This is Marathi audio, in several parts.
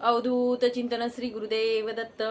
अवधूत चिंतन श्री गुरुदेव दत्त.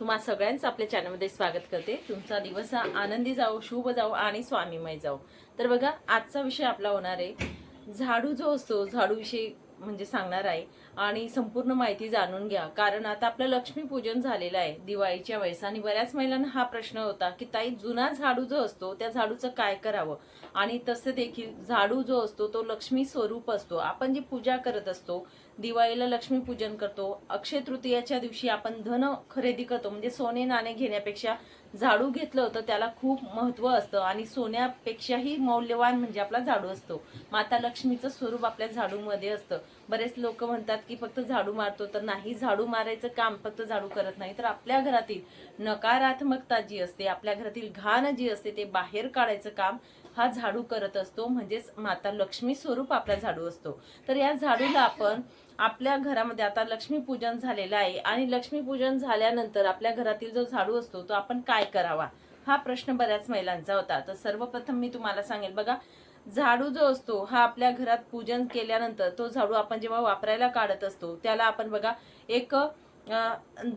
तुम्हा सगळ्यांचं आपल्या चॅनलमध्ये स्वागत करते. तुमचा दिवस हा आनंदी जाओ शुभ जाओ आणि स्वामीमय जाओ तर बघा आजचा विषय आपला होणार आहे. झाडू जो असतो झाडूविषयी म्हणजे सांगणार आहे. आणि संपूर्ण माहिती जाणून घ्या. कारण आता आपलं लक्ष्मीपूजन झालेलं आहे. दिवाळीच्या वेळेस आणि बऱ्याच महिलांना हा प्रश्न होता की ताई जुना झाडू जो असतो त्या झाडूचं काय करावं? आणि तसं देखील झाडू जो असतो तो लक्ष्मी स्वरूप असतो. आपण जी पूजा करत असतो दिवाळीला लक्ष्मीपूजन करतो. अक्षय तृतीयाच्या दिवशी आपण धन खरेदी करतो. म्हणजे सोने नाणे घेण्यापेक्षा झाडू घेतलं होतं त्याला खूप महत्त्व असतं. आणि सोन्यापेक्षाही मौल्यवान म्हणजे आपला झाडू असतो. माता लक्ष्मीचं स्वरूप आपल्या झाडूमध्ये असतं. बरेच लोक म्हणतात की फक्त झाडू मारतो तर नाही झाडू मारायचं काम फक्त झाडू करत नाही. तर आपल्या घरातील नकारात्मकता जी असते आपल्या घरातील घाण जी असते ते बाहेर काढायचं काम हा झाडू करत असतो. म्हणजेच माता लक्ष्मी स्वरूप आपला झाडू असतो. तर या झाडूला आपण आपल्या घरामध्ये आता लक्ष्मीपूजन झालेलं आहे आणि लक्ष्मीपूजन झाल्यानंतर आपल्या घरातील जो झाडू असतो तो आपण काय करावा? हा प्रश्न बऱ्याच महिलांचा होता. तर सर्वप्रथम मी तुम्हाला सांगेल बघा झाडू जो असतो हा आपल्या घरात पूजन केल्यानंतर तो झाडू आपण जेव्हा वापरायला काढत असतो त्याला आपण बघा एक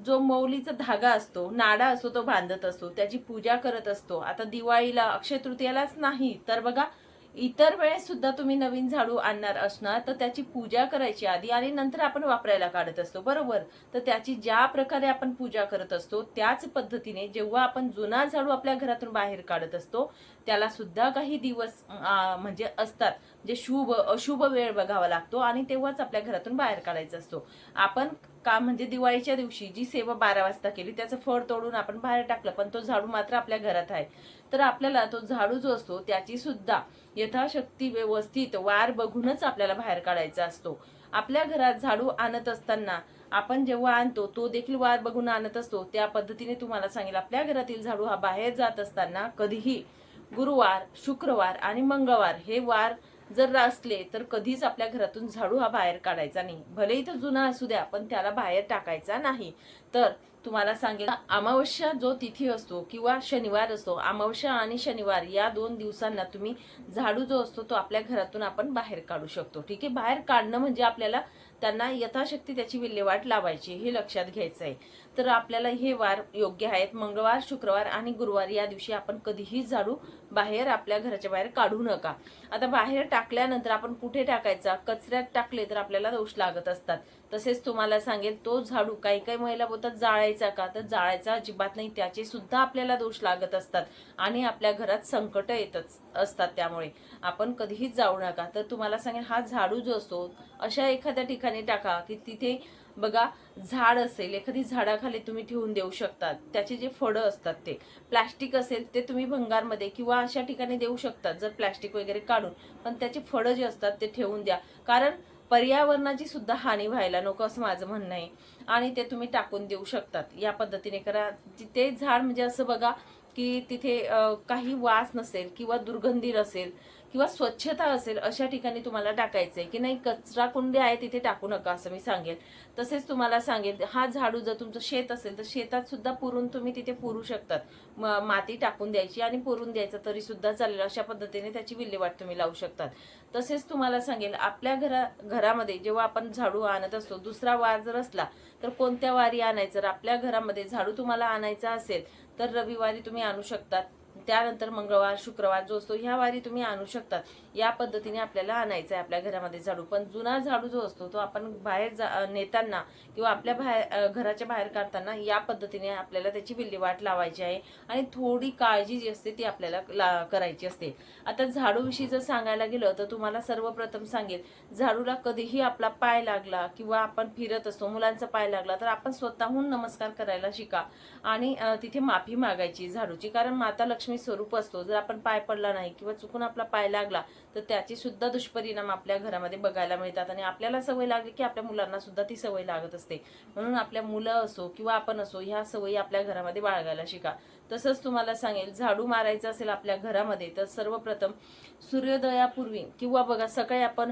जो मौलीचा धागा असतो नाडा असतो तो बांधत असतो त्याची पूजा करत असतो. आता दिवाळीला अक्षय तृतीयालाच नाही तर बघा इतर वेळेस सुद्धा तुम्ही नवीन झाडू आणणार असणार तर त्याची पूजा करायची आधी आणि नंतर आपण वापरायला काढत असतो बरोबर? तर त्याची ज्या प्रकारे आपण पूजा करत असतो त्याच पद्धतीने जेव्हा आपण जुना झाडू आपल्या घरातून बाहेर काढत असतो त्याला सुद्धा काही दिवस म्हणजे असतात जे शुभ अशुभ वेळ बघावा लागतो आणि तेव्हाच आपल्या घरातून बाहेर काढायचा असतो. आपण का म्हणजे दिवाळीच्या दिवशी जी सेवा बारा वाजता केली त्याचं फळ तोडून आपण बाहेर टाकलं पण तो झाडू मात्र आपल्या घरात आहे. तर आपल्याला तो झाडू जो असतो त्याची सुद्धा यथाशक्ती व्यवस्थित वार बघूनच आपल्याला बाहेर काढायचा असतो. आपल्या घरात झाडू आणत असताना आपण जेव्हा आणतो तो देखील वार बघून आणत असतो. त्या पद्धतीने तुम्हाला सांगेल आपल्या घरातील झाडू हा बाहेर जात असताना कधीही गुरुवार शुक्रवार आणि मंगळवार हे वार जर असले तर कधीच आपल्या घरातून झाडू हा बाहेर काढायचा नाही. भलेही तो जुना असू द्या पण त्याला बाहेर टाकायचा नाही. तर तुम्हाला सांगेल अमावस्या जो तिथी असतो किंवा शनिवार असतो अमावस्या आणि शनिवार या दोन दिवसांना तुम्ही झाडू जो असतो तो आपल्या घरातून आपण बाहेर काढू शकतो. ठीक आहे? बाहेर काढणं म्हणजे आपल्याला त्यांना यथाशक्ती त्याची विल्हेवाट लावायची हे लक्षात घ्यायचं आहे तर आपल्याला हे वार योग्य आहेत. मंगळवार शुक्रवार आणि गुरुवार या दिवशी आपण कधीही झाडू बाहेर आपल्या घराच्या बाहेर काढू नका. आता बाहेर टाकल्यानंतर आपण कुठे टाकायचा? कचऱ्यात टाकले तर आपल्याला दोष लागत असतात. तसेच तुम्हाला सांगेल तो झाडू काही काही महिला बोलतात जाळायचा का? तर जाळायचा अजिबात नाही. त्याचे सुद्धा आपल्याला दोष लागत असतात आणि आपल्या घरात संकट येतच असतात त्यामुळे. आपण कधीही जाऊ नका. तर तुम्हाला सांगेल हा झाडू जो असतो अशा एखाद्या ठिकाणी टाका की तिथे बघा झाड असेल एखादी झाडाखाली तुम्ही ठेवून देऊ शकतात. त्याचे जे फळं असतात ते. प्लॅस्टिक असेल ते तुम्ही भंगारमध्ये किंवा अशा ठिकाणी देऊ शकतात जर प्लॅस्टिक वगैरे काढून. पण त्याचे फळं जे असतात ते ठेवून द्या. कारण पर्यावरणाची सुद्धा हानी व्हायला नको असं माझं म्हणणं आहे. आणि ते तुम्ही टाकून देऊ शकतात. या पद्धतीने करा. ते झाड म्हणजे असं बघा की तिथे काही वास नसेल किंवा दुर्गंधी नसेल किंवा स्वच्छता असेल अशा ठिकाणी तुम्हाला टाकायचं आहे की नाही कचरा कुंडी आहे तिथे टाकू नका असं मी सांगेल. तसेच तुम्हाला सांगेल हा झाडू जर तुमचं शेत असेल तर शेतात सुद्धा पुरून तुम्ही तिथे पुरू शकतात. म- माती टाकून द्यायची आणि पुरून द्यायचं तरी सुद्धा चालेल. अशा पद्धतीने त्याची विल्हेवाट तुम्ही लावू शकतात. तसेच तुम्हाला सांगेल आपल्या घरा घरामध्ये जेव्हा आपण झाडू आणत असतो दुसरा वार जर असला तर कोणत्या वारी आणायचं? आपल्या घरामध्ये झाडू तुम्हाला आणायचा असेल तर रविवारी तुम्ही आणू शकतात. त्यानंतर मंगळवार शुक्रवार जो असतो ह्या वारी तुम्ही आणू शकतात या पद्धतीने आपल्याला आणायचं आहे आपल्या घरामध्ये झाडू. पण जुना झाडू जो असतो तो आपण बाहेर जा नेताना किंवा आपल्या बाहेर घराच्या बाहेर काढताना या पद्धतीने आपल्याला त्याची विल्हेवाट लावायची आहे. आणि थोडी काळजी जी असते ती आपल्याला ला करायची असते. आता झाडूविषयी जर सांगायला गेलं तर तुम्हाला सर्वप्रथम सांगेल झाडूला कधीही आपला पाय लागला किंवा आपण फिरत असतो मुलांचा पाय लागला तर आपण स्वतःहून नमस्कार करायला शिका. आणि तिथे माफी मागायची झाडूची. कारण माता लक्ष्मी स्वरूप असतो. जर आपण पाय पडला नाही किंवा चुकून आपला पाय लागला तर त्याचे सुद्धा दुष्परिणाम आपल्या घरामध्ये बघायला मिळतात आणि आपल्याला सवय लागली की आपल्या मुलांना सुद्धा ती सवय लागत असते. म्हणून आपल्या मुलं असो किंवा आपण असो ह्या सवयी आपल्या घरामध्ये बाळगायला शिका. तसंच तुम्हाला सांगेल झाडू मारायचं असेल आपल्या घरामध्ये तर सर्वप्रथम सूर्योदयापूर्वी किंवा बघा सकाळी आपण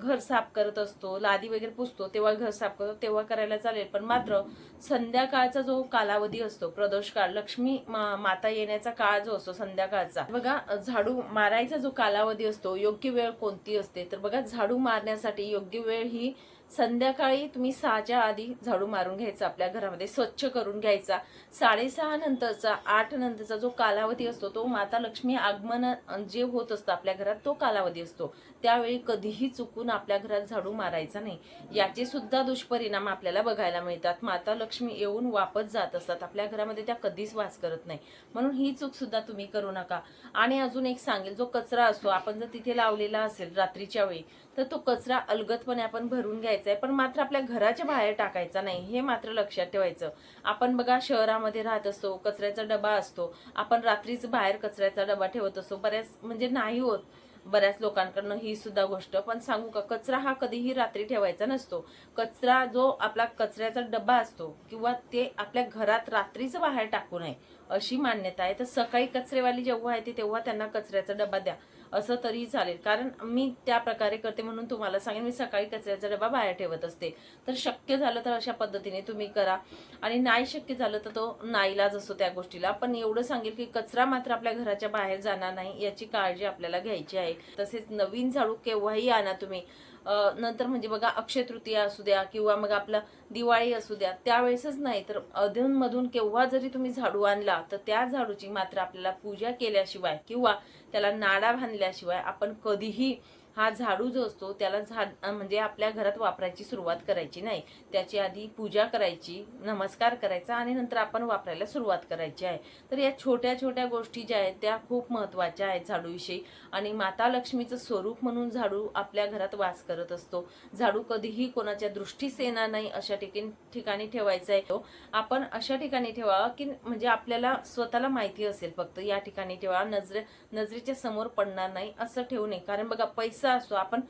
घर साफ करत असतो लादी वगैरे पुसतो तेव्हा घर साफ करतो तेव्हा करायला चालेल. पण मात्र संध्याकाळचा जो कालावधी असतो प्रदोष काळ लक्ष्मी मा- माता येण्याचा काळ जो असतो संध्याकाळचा बघा झाडू मारायचा जो कालावधी असतो योग्य वेळ कोणती असते? तर बघा झाडू मारण्यासाठी योग्य वेळ ही संध्याकाळी तुम्ही सहाच्या आधी झाडू मारून घ्यायचा आपल्या घरामध्ये स्वच्छ करून घ्यायचा. साडेसहा नंतरचा आठ नंतरचा जो कालावधी असतो तो माता लक्ष्मी आगमन जे होत असतं आपल्या घरात तो कालावधी असतो. त्यावेळी कधीही चुकून आपल्या घरात झाडू मारायचा नाही. याचे सुद्धा दुष्परिणाम आपल्याला बघायला मिळतात. माता लक्ष्मी येऊन वापस जात असतात. आपल्या घरामध्ये त्या कधीच वास करत नाही. म्हणून ही चूक सुद्धा तुम्ही करू नका. आणि अजून एक सांगेल जो कचरा असतो आपण जर तिथे लावलेला असेल रात्रीच्या वेळी तर तो कचरा अलगतपणे आपण भरून घ्यायचा आहे पण मात्र आपल्या घराच्या बाहेर टाकायचा नाही. हे मात्र लक्षात ठेवायचं. आपण बघा शहरामध्ये राहत असतो कचऱ्याचा डबा असतो. आपण रात्रीच बाहेर कचऱ्याचा डबा ठेवत असतो. बऱ्याच म्हणजे नाही होत. बऱ्याच लोकांकडनं ही सुद्धा गोष्ट. पण सांगू का कचरा हा कधीही रात्री ठेवायचा नसतो. कचरा जो आपला कचऱ्याचा डबा असतो किंवा ते आपल्या घरात रात्रीच बाहेर टाकू नये अशी मान्यता आहे. तर सकाळी कचरेवाली जेव्हा येते तेव्हा त्यांना कचऱ्याचा डबा द्या. असं तरी चालेल. कारण मी त्या प्रकारे करते म्हणून तुम्हाला सांगेन. मी सकाळी कचऱ्याचा डबा बाहेर ठेवत असते. तर शक्य झालं तर अशा पद्धतीने तुम्ही करा. आणि नाही शक्य झालं तर तो नाईलाज असतो त्या गोष्टीला. पण एवढं सांगेल की कचरा मात्र आपल्या घराच्या बाहेर जाणार नाही याची काळजी आपल्याला घ्यायची आहे. तसेच नवीन झाडू केव्हाही आणा तुम्ही. नंतर म्हणजे बघा अक्षय तृतीया असू द्या किंवा मग आपला दिवाळी असू द्या त्यावेळेसच नाही तर अधूनमधून केव्हा जरी तुम्ही झाडू आणला तर त्या झाडूची मात्र आपल्याला पूजा केल्याशिवाय किंवा त्याला नाडा बांधल्याशिवाय आपण कधीही हा झाडू जो असतो त्याला झाड म्हणजे आपल्या घरात वापरायची सुरुवात करायची नाही. त्याची आधी पूजा करायची नमस्कार करायचा आणि नंतर आपण वापरायला सुरुवात करायची आहे. तर या छोट्या छोट्या गोष्टी ज्या आहेत त्या खूप महत्त्वाच्या आहेत झाडूविषयी. आणि माता लक्ष्मीचं स्वरूप म्हणून झाडू आपल्या घरात वास करत असतो. झाडू कधीही कोणाच्या दृष्टीस येणार नाही अशा ठिकाणी ठिकाणी ठेवायचा आहे तो. आपण अशा ठिकाणी ठेवावा की म्हणजे आपल्याला स्वतःला माहिती असेल फक्त या ठिकाणी ठेवा नजरे नजरेच्या समोर पडणार नाही असं ठेवू नये. कारण बघा पैसा असतो. आपण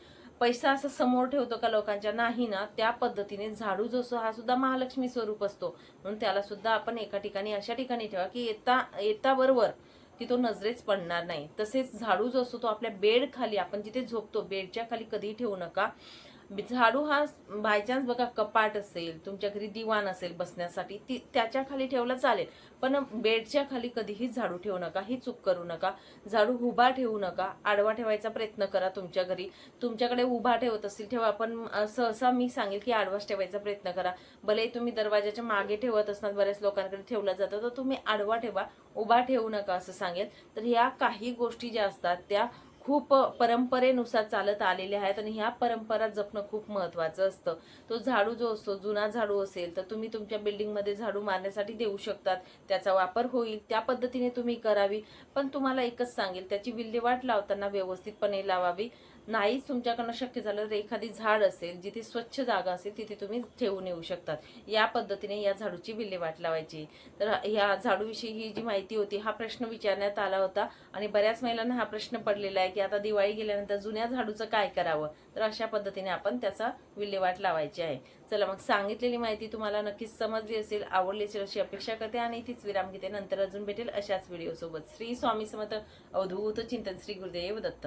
पैसा असं समोर ठेवतो का लोकांच्या? नाही ना. त्या पद्धतीने झाडू जो असतो हा सुद्धा महालक्ष्मी स्वरूप असतो. म्हणून त्याला सुद्धा आपण एका ठिकाणी अशा ठिकाणी ठेवा की येता येता बरोबर की तो नजरेच पडणार नाही. तसेच झाडू जो असतो तो आपल्या बेड खाली आपण जिथे झोपतो बेडच्या खाली कधीही ठेवू नका. झाडू हा बाय चान्स बघा कपाट असेल तुमच्या घरी दिवाण असेल बसण्यासाठी ती त्याच्याखाली ठेवला चालेल. पण बेडच्या खाली कधीही झाडू ठेवू नका ही चूक करू नका. झाडू उभा ठेवू नका आडवा ठेवायचा प्रयत्न करा तुमच्या घरी. तुमच्याकडे उभा ठेवत असतील ठेवा पण सहसा मी सांगेल की आडवाच ठेवायचा प्रयत्न करा. भले तुम्ही दरवाजाच्या मागे ठेवत असणार बऱ्याच लोकांकडे ठेवलं जातं तर तुम्ही आडवा ठेवा उभा ठेवू नका असं सांगेल. तर ह्या काही गोष्टी ज्या असतात त्या खूप परंपरेनुसार चालत आलेल्या आहेत आणि ह्या परंपरा जपणं खूप महत्वाचं असतं. तो झाडू जो असतो जुना झाडू असेल तर तुम्ही तुमच्या बिल्डिंगमध्ये झाडू मारण्यासाठी देऊ शकतात. त्याचा वापर होईल त्या पद्धतीने तुम्ही करावी. पण तुम्हाला एकच सांगेल त्याची विल्हेवाट लावताना व्यवस्थितपणे लावावी. नाहीच तुमच्याकडनं शक्य झालं तर एखादी झाड असेल जिथे स्वच्छ जागा असेल तिथे तुम्ही ठेवून येऊ शकतात. या पद्धतीने या झाडूची विल्हेवाट लावायची. तर ह्या झाडूविषयी ही जी माहिती होती हा प्रश्न विचारण्यात आला होता आणि बऱ्याच महिलांना हा प्रश्न पडलेला आहे की आता दिवाळी गेल्यानंतर जुन्या झाडूचं काय करावं? तर अशा पद्धतीने आपण त्याचा विल्हेवाट लावायची आहे. चला मग सांगितलेली माहिती तुम्हाला नक्कीच समजली असेल आवडली असेल अशी अपेक्षा करते आणि तीच विराम घेते. नंतर अजून भेटेल अशाच व्हिडिओसोबत श्री स्वामी समर्थ. अवधूत चिंतन श्री गुरुदेव दत्त.